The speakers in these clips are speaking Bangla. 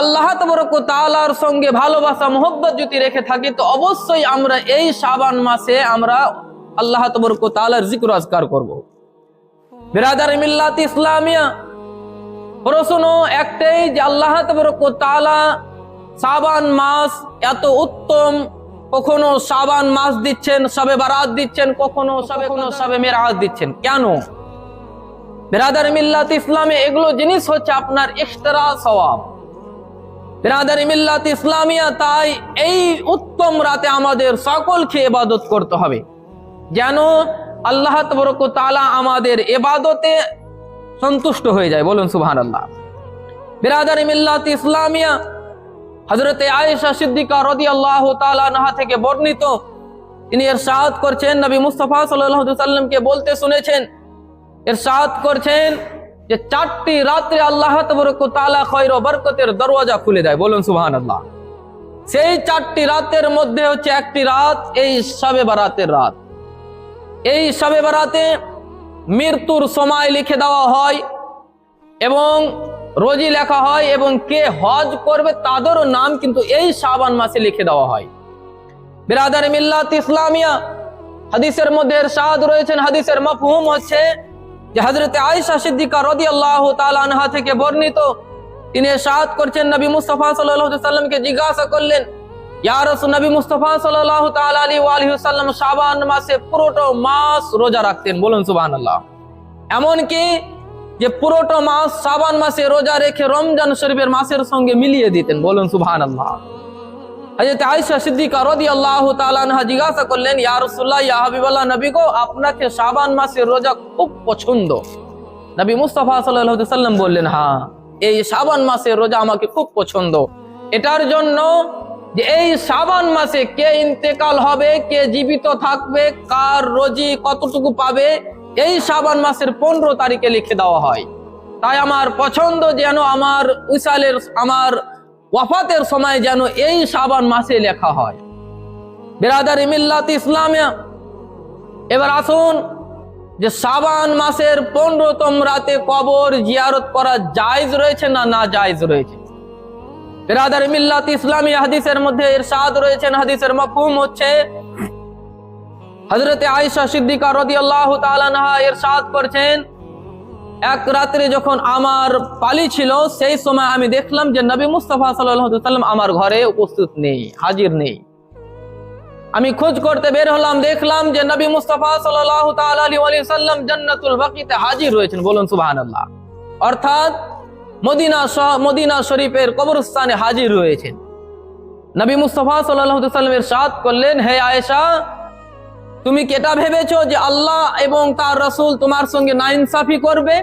আল্লাহ তালার সঙ্গে ভালোবাসা, মোহব্বত যদি রেখে থাকি, তো অবশ্যই আমরা এই শাবান মাসে আমরা আল্লাহ তালার জিক্র আজকার করব। বিরাদার মিল্লাত ইসলামিয়া প্রশ্ন একটাই যে আল্লাহ তালা সাবান মাস এত উত্তম, কখনো সাবান মাস দিচ্ছেন সবে বারাত দিচ্ছেন, কখনো সবে কোনো সবে মেরাজ দিচ্ছেন। কেন? বিরাদার মিল্লাত ইসলামে এগুলো জিনিস হচ্ছে আপনার এক্সট্রা সওয়াব বিরাদার মিল্লাত ইসলামিয়া, তাই এই উত্তম রাতে আমাদের সকলকে ইবাদত করতে হবে। যেন আল্লাহ তবরক তালা আমাদের এবাদতে সন্তুষ্ট হয়ে যায়। বলুন সুহান আল্লাহ বিরাদার মিল্লাত ইসলামিয়া হজরতে আয়েশা সিদ্দিকা রদি আল্লাহ তালা থেকে বর্ণিত। তিনি এর সাহাদ করছেন, নবী মুস্তফা সাল্লামকে বলতে শুনেছেন। এর সাহাদ করছেন যে চারটি রাত্রে আল্লাহ তালা বরকতের দরওয়াজা খুলে দেয়। বলুন সুহান আল্লাহ সেই চারটি রাতের মধ্যে হচ্ছে একটি রাত, এই সবে বারাতের রাত। এই সবে বারাতে মৃত্যুর সময় লিখে দেওয়া হয় এবং রোজি লেখা হয় এবং কে হজ করবে তাদেরও নাম কিন্তু এই শাবান মাসে লিখে দেওয়া হয়। বিরাদার মিল্লাত ইসলামিয়া, হাদিসের মধ্যে সাদ রয়েছেন, হাদিসের মফহুম হচ্ছে যে হজরতে আয়েশা সিদ্দিকা রদি আল্লাহ আনহা থেকে বর্ণিত, তিনি সাদ করছেন নবী মুস্তফা সাল্লামকে জিজ্ঞাসা করলেন মাসে রোজা রাখতেন। বলুন সুবাহ এমনকি যে পুরোটো মাস শাবান মাসে রোজা রেখে রমজান শরীফের মাসের সঙ্গে মিলিয়ে দিতেন। বলুন সুবহান আল্লাহ হযরত আয়েশা সিদ্দিকা রাদিয়াল্লাহু তাআলা আনহা জিজ্ঞাসা করলেন, ইয়া রাসূলুল্লাহ, ইয়া হাবিবাল্লাহ, নবী গো, আপনাকে শাবান মাসের রোজা খুব পছন্দ। নবী মুস্তাফা সাল্লাল্লাহু আলাইহি সাল্লাম বললেন হ্যাঁ এই শাবান মাসের রোজা আমাকে খুব পছন্দ। এটার জন্য যে এই শাবান মাসে কে ইন্তেকাল হবে, কে জীবিত থাকবে, কার রোজি কতটুকু পাবে, এই শাবান মাসের পনেরো তারিখে লিখে দেওয়া হয়। তাই আমার পছন্দ যেন আমার উসালের, আমার ওয়াফাতের সময় যেন এই সাবান মাসে লেখা হয়। বেরাদার মিল্লাত ইসলামে এবার আসুন যে সাবান মাসের পনেরোতম রাতে কবর জিয়ারত করা জায়জ রয়েছে না না জায়জ রয়েছে? বেরাদার মিল্লাত ইসলামী হাদিসের মধ্যে এর সাদ রয়েছেন, হাদিসের মফহুম হচ্ছে হজরতে আয়েশা সিদ্দিকা রদি আল্লাহ তালানহা এর সাদ করছেন এক রাত্রে যখন আমার পালি ছিল, সেই সময় আমি দেখলাম যে নবী মুস্তফা সাল্লাম আমার ঘরে উপস্থিত নেই, হাজির নেই। আমি খোঁজ করতে বের হলাম, দেখলাম যে নবী মুস্তফা সাল্লাম জান্নাতুল বাকিতে হাজির রয়েছেন। বলুন সুবাহ অর্থাৎ মদিনা মদিনা শরীফের কবরস্থানে হাজির রয়েছেন। নবী মুস্তফা সাল্লাহ সাল্লামের সাদ করলেন, হে আয়েশা তুমি কি এটা ভেবেছো যে আল্লাহ এবং তার রসুল তোমার সঙ্গে নাইনসাফি করবে?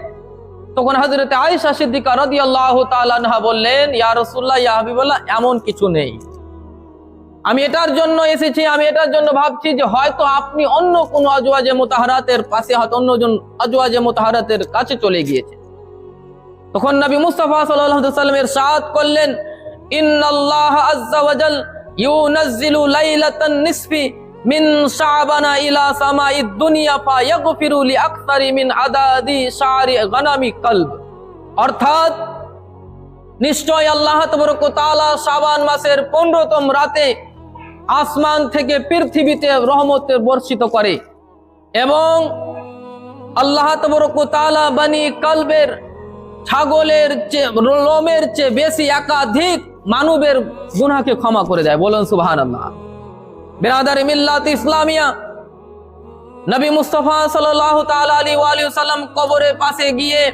তখন হজরত আয়েশা সিদ্দিকা রদি আল্লাহ তালানহা বললেন, ইয়া রসুল্লাহ ইয়া হাবিবুল্লাহ, এমন কিছু নেই। আমি এটার জন্য এসেছি, আমি এটার জন্য ভাবছি যে হয়তো আপনি অন্য কোনো আজওয়াজে মোতাহারাতের পাশে হয়তো অন্যজন আজওয়াজে মোতাহারাতের কাছে চলে গিয়েছে। তখন নবী মুস্তাফা সাল্লামের সাদ করলেন, ইন্নাল্লাহ আজ্জা ইউনাজ্জিলু লাইলাতান নিসফি মিন শাবানা ইলা সামাইদ দুনিয়া ফায়াগফিরু লিআকতারি মিন আদাদি শারি গনামি কলব। অর্থাৎ, নিশ্চয় আল্লাহ তাবারক তাআলা শাবান মাসের 15তম রাতে আসমান থেকে পৃথিবীতে রহমতের বর্ষিত করে এবং আল্লাহ তাবারক তাআলা বানি কলবের ছাগলের চেয়ে লোমের চেয়ে বেশি একাধিক মানবের গুনাহকে ক্ষমা করে দেয়। বলুন সুবহান আল্লাহ বিরাদার মিল্লাত ইসলামিয়া। নবী মুস্তফা সাল্লাল্লাহু তাআলা আলাইহি ওয়া সাল্লাম কবরের পাশে গিয়ে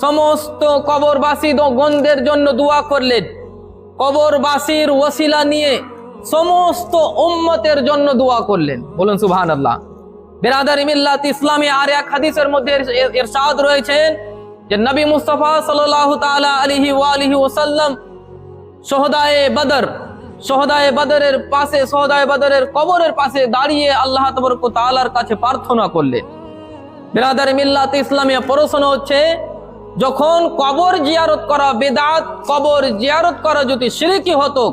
সমস্ত কবরবাসী গণদের জন্য দোয়া করলেন। কবরবাসীর ওসিলা নিয়ে সমস্ত উম্মতের জন্য দোয়া করলেন। বলুন সুবহান আল্লাহ বিরাদার মিল্লাত ইসলামী আর এক হাদিসের মধ্যে এর- এরশাদ রয়েছেন যে নবী মুস্তফা আলাইহি ওয়া আলিহি ওয়াসাল্লাম সোহদায়ে বদর সোহদায়ে বদরের পাশে, সোহদায়ে বদরের কবরের পাশে দাঁড়িয়ে আল্লাহ ওয়া কাছে প্রার্থনা করলেন। বিরাদার মিল্লাত ইসলামিয়া প্রশ্ন হচ্ছে, যখন কবর জিয়ারত করা বেদাত, কবর জিয়ারত করা যদি শিরকি হতো,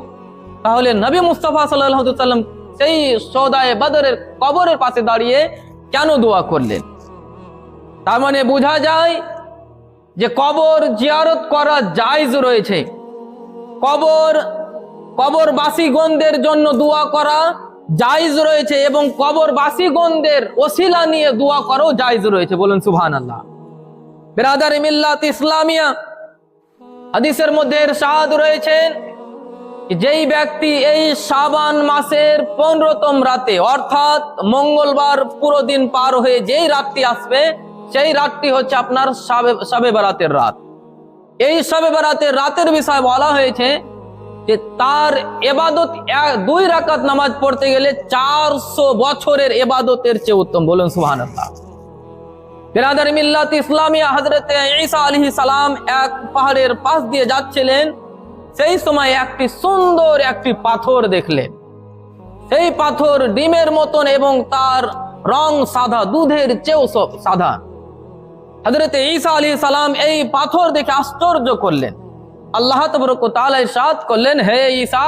তাহলে নবী মুস্তফা সাল্লাম সেই সৌদায়ে বদরের কবরের পাশে দাঁড়িয়ে কেন দোয়া করলেন? তার মানে বোঝা যায় যে কবর জিয়ারত করা জায়জ রয়েছে। কবর কবরবাসীগণদের জন্য দোয়া করা জায়জ রয়েছে এবং কবরবাসীগণদের ওসিলা নিয়ে দোয়া করাও জায়জ রয়েছে। বলুন সুহান আল্লাহ বেরাদার মিল্লাত ইসলামিয়া, হাদিসের মধ্যে সাদ রয়েছেন যেই ব্যক্তি এই সাবান মাসের পনেরোতম রাতে, অর্থাৎ মঙ্গলবার পুরো দিন পার হয়ে যেই রাতটি আসবে, সেই রাতটি হচ্ছে আপনার সাবে সাবে বারাতের রাত। এই সবে বারাতের রাতের বিষয়ে বলা হয়েছে যে তার এবাদত দুই রাকাত নামাজ পড়তে গেলে চারশো বছরের এবাদতের চেয়ে উত্তম। বলুন সুহান বিরাদার মিল্লাত ইসলামিয়া হজরতে ঈসা আলী সালাম এক পাহাড়ের পাশ দিয়ে যাচ্ছিলেন। সেই সময় একটি সুন্দর একটি পাথর দেখলেন। সেই পাথর ডিমের মতন এবং তার রং সাদা, দুধের চেয়েও স- সাদা। হজরত ঈসা আলী সালাম এই পাথর দেখে আশ্চর্য করলেন। আল্লাহ তালা সাত করলেন, হে ঈসা,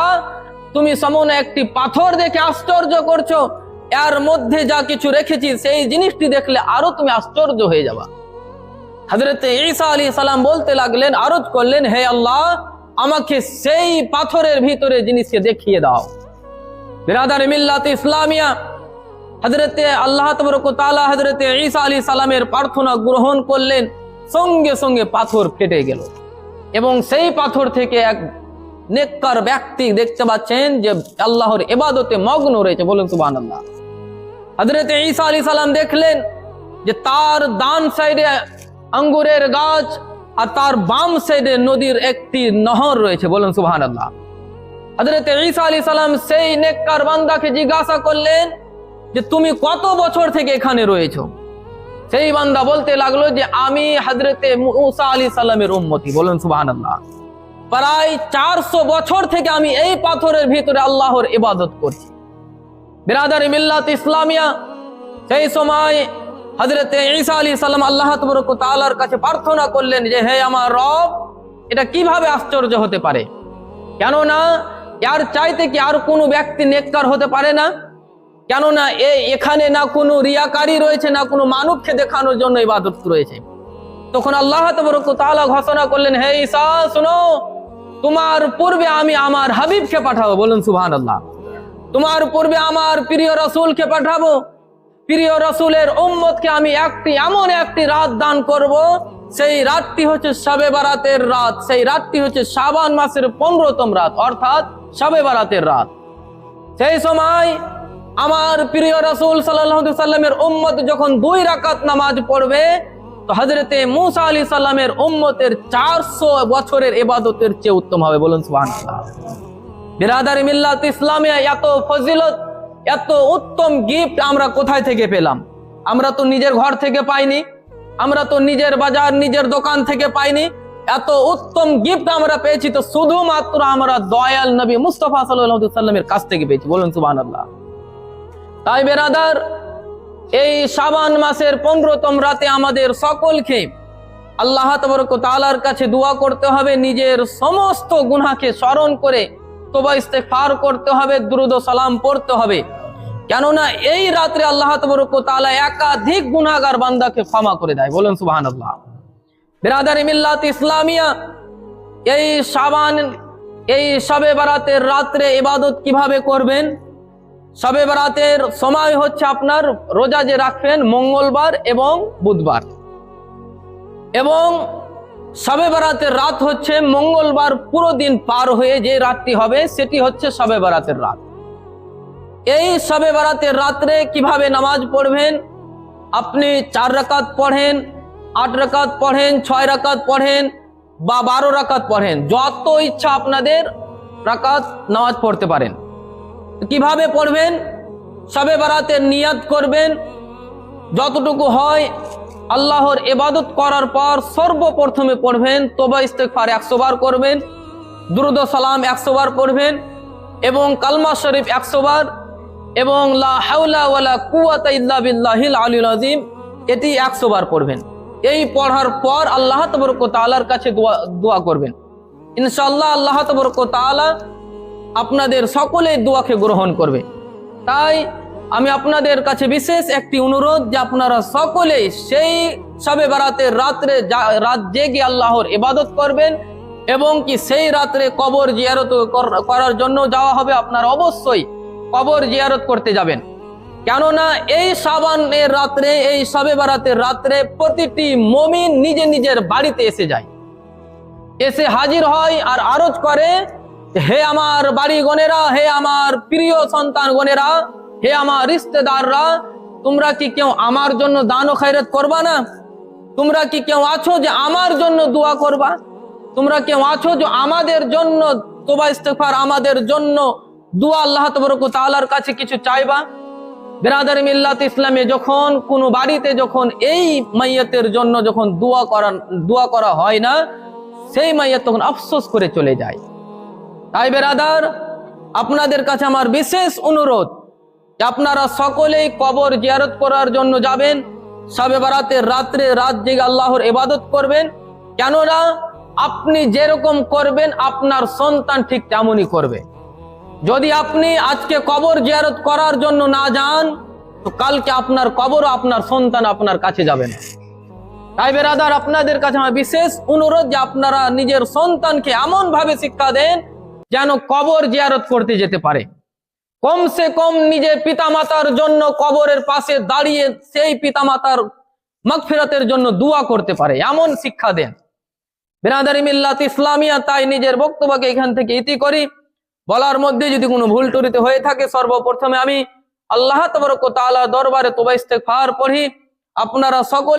তুমি সমন একটি পাথর দেখে আশ্চর্য করছ। এর মধ্যে যা কিছু রেখেছি, সেই জিনিসটি দেখলে আরও তুমি আশ্চর্য হয়ে যাবা। হজরত ঈসা আলী সালাম বলতে লাগলেন আরজ করলেন, হে আল্লাহ, আমাকে সেই পাথরের ভিতরে জিনিসকে দেখিয়ে দাও। বিরাদার মিল্লাত ইসলামিয়া হজরতে আল্লাহ তবরকতালা হজরতে ঈসা আলী সালামের প্রার্থনা গ্রহণ করলেন, সঙ্গে সঙ্গে পাথর ফেটে গেল। এবং সেই পাথর থেকে এক নেককার ব্যক্তি দেখতে পাচ্ছেন যে আল্লাহর এবাদতে মগ্ন রয়েছে। বলুন সুবাহ আল্লাহ হজরত ঈসা আলী সালাম দেখলেন যে তার দান সাইডে আঙ্গুরের গাছ আর তার বাম সাইডে নদীর একটি নহর রয়েছে। বলুন সুবাহ আল্লাহ হজরত ঈসা আলী সালাম সেই নেককার বান্দাকে জিজ্ঞাসা করলেন যে, তুমি কত বছর থেকে এখানে রয়েছো? সেই বান্দা বলতে লাগল যে আমি হজরতে মুসা আলী সাল্লামের উম্মতি। বলুন সুবাহান আল্লাহ প্রায় চারশো বছর থেকে আমি এই পাথরের ভিতরে আল্লাহর ইবাদত করছি বিরাদার মিল্লাত ইসলামিয়া, সেই সময় হজরতে ঈসা আলী সাল্লাম আল্লাহ তবরক তালার কাছে প্রার্থনা করলেন যে, হে আমার রব, এটা কীভাবে আশ্চর্য হতে পারে? কেননা, এর চাইতে কি আর কোনো ব্যক্তি নেককার হতে পারে না? কেননা এই এখানে না কোনো রিয়াকারী রয়েছে, না কোনো মানবকে দেখানোর জন্য ইবাদত রয়েছে। তখন আল্লাহ তাআলা ঘোষণা করলেন, হে ঈসা, শুনো, তোমার পূর্বে আমি আমার হাবিবকে পাঠাবো। বলুন, সুবহানাল্লাহ। তোমার পূর্বে আমার প্রিয় রসুলকে পাঠাবো। প্রিয় রসুলের উম্মতকে আমি একটি, এমন একটি রাত দান করব, সেই রাতটি হচ্ছে শবে বারাতের রাত। সেই রাতটি হচ্ছে শাবান মাসের পনেরোতম রাত, অর্থাৎ শবে বারাতের রাত। সেই সময় আমার প্রিয় রসুল সাল্লামের উম্মত যখন দুই রাকাত নামাজ পড়বে, তো হজরতে মুসা আলী সাল্লামের উম্মতের চারশো বছরের এবাদতের চেয়ে উত্তম হবে। বলুন বিরাদারি মিল্লাত ইসলামিয়া, এত ফজিলত, এত উত্তম গিফট আমরা কোথায় থেকে পেলাম? আমরা তো নিজের ঘর থেকে পাইনি, আমরা তো নিজের বাজার, নিজের দোকান থেকে পাইনি। এত উত্তম গিফট আমরা পেয়েছি, তো শুধুমাত্র আমরা দয়াল নবী মুস্তফা সাল্লামের কাছ থেকে পেয়েছি। বলুন, সুবহানাল্লাহ। তাই বেরাদার, এই সাবান মাসের পনেরোতম রাতে আমাদের সকলকে আল্লাহ তবরক তালার কাছে দোয়া করতে হবে, নিজের সমস্ত গুনাকে স্মরণ করে তোবা ইস্তেফার করতে হবে, দ্রুদ সালাম পড়তে হবে। কেননা এই রাত্রে আল্লাহ তবরক তালা একাধিক গুনাগার বান্দাকে ক্ষমা করে দেয়। বলুন সুবাহান আল্লাহ বিরাদারি মিল্লাত ইসলামিয়া, এই শাবান, এই শবে বারাতের রাত্রে ইবাদত কীভাবে করবেন? শবে বারাতের সময় হচ্ছে আপনার রোজা যে রাখবেন মঙ্গলবার এবং বুধবার। এবং শবে বারাতের রাত হচ্ছে মঙ্গলবার পুরো দিন পার হয়ে যে রাতটি হবে সেটি হচ্ছে শবে বারাতের রাত। এই শবে বারাতের রাত্রে কীভাবে নামাজ পড়বেন? আপনি চার রাকাত পড়েন, আট রাকাত পড়েন, ছয় রাকাত পড়েন বা বারো রাকাত পড়েন, যত ইচ্ছা আপনাদের রাকাত নামাজ পড়তে পারেন। কীভাবে পড়বেন? সবে বারাতের নিয়াত করবেন। যতটুকু হয় আল্লাহর এবাদত করার পর সর্বপ্রথমে পড়বেন তোবা ইস্তেকফার একশো বার করবেন, দুরুদ সালাম একশো বার পড়বেন এবং কালমা শরীফ একশো বার এবং আলিল এটি একশো বার পড়বেন। এই পড়ার পর আল্লাহ তবরক তাআলার কাছে দোয়া করবেন। ইনশাল্লাহ আল্লাহ তবরক তাআলা আপনাদের সকলেই দোয়াকে গ্রহণ করবে। তাই আমি আপনাদের কাছে বিশেষ একটি অনুরোধ যে আপনারা সকলেই সেই সবে বারাতের রাত্রে রাত জেগে আল্লাহর ইবাদত করবেন এবং কি সেই রাত্রে কবর জিয়ারত কর- করার জন্য যাওয়া হবে, আপনারা অবশ্যই কবর জিয়ারত করতে যাবেন। কেননা এই সাবানের রাত্রে, এই সবে বারাতের রাত্রে প্রতিটি মমিন নিজে নিজের বাড়িতে এসে যায়। এসে হাজির হয় আর আরজ করে হে আমার বাড়ি গনেরা, হে আমার প্রিয় সন্তান গনেরা, হে আমার রিস্তেদাররা, তোমরা কি কেউ আমার জন্য দান ও খায়রাত করবা না? তোমরা কি কেউ আছো যে আমার জন্য দোয়া করবা? তোমরা কেউ আছো যে আমাদের জন্য তোবা ইস্তেগফার, আমাদের জন্য দোয়া আল্লাহ তবরক তাআলার কাছে কিছু চাইবা? বেরাদার মিল্লাত ইসলামে যখন, কোনো বাড়িতে যখন এই মাইয়াতের জন্য যখন দোয়া করা দোয়া করা হয় না, সেই মাইয়াত তখন আফসোস করে চলে যায়। তাই বেরাদার, আপনাদের কাছে আমার বিশেষ অনুরোধ যে আপনারা সকলেই কবর জিয়ারত করার জন্য যাবেন, সবে বারাতের রাত্রে রাত জেগে আল্লাহর ইবাদত করবেন। কেননা আপনি যেরকম করবেন, আপনার সন্তান ঠিক তেমনই করবে। যদি আপনি আজকে কবর জিয়ারত করার জন্য না যান, তো কালকে আপনার কবর, আপনার সন্তান আপনার কাছে যাবে না। তাই বেরাদার, আপনাদের কাছে আমার বিশেষ অনুরোধ যে আপনারা নিজের সন্তানকে এমন ভাবে শিক্ষা দেন যেন কবর জিয়ারত করতে যেতে পারে। কমসে কম নিজে পিতামাতার জন্য কবরের পাশে দাঁড়িয়ে সেই পিতামাতার মাগফিরাতের জন্য দোয়া করতে পারে। এমন শিক্ষা দেন। বেরাদারি মিল্লাত ইসলামিয়া তাই নিজের বক্তব্যকে এখান থেকে ইতি করি। বলার মধ্যে যদি কোনো ভুল টুরিতে হয়ে থাকে, সর্বপ্রথমে আমি আল্লাহ তবরক তাআলা দরবারে তোবা ইস্তেগফার পড়ি। আপনারা সকল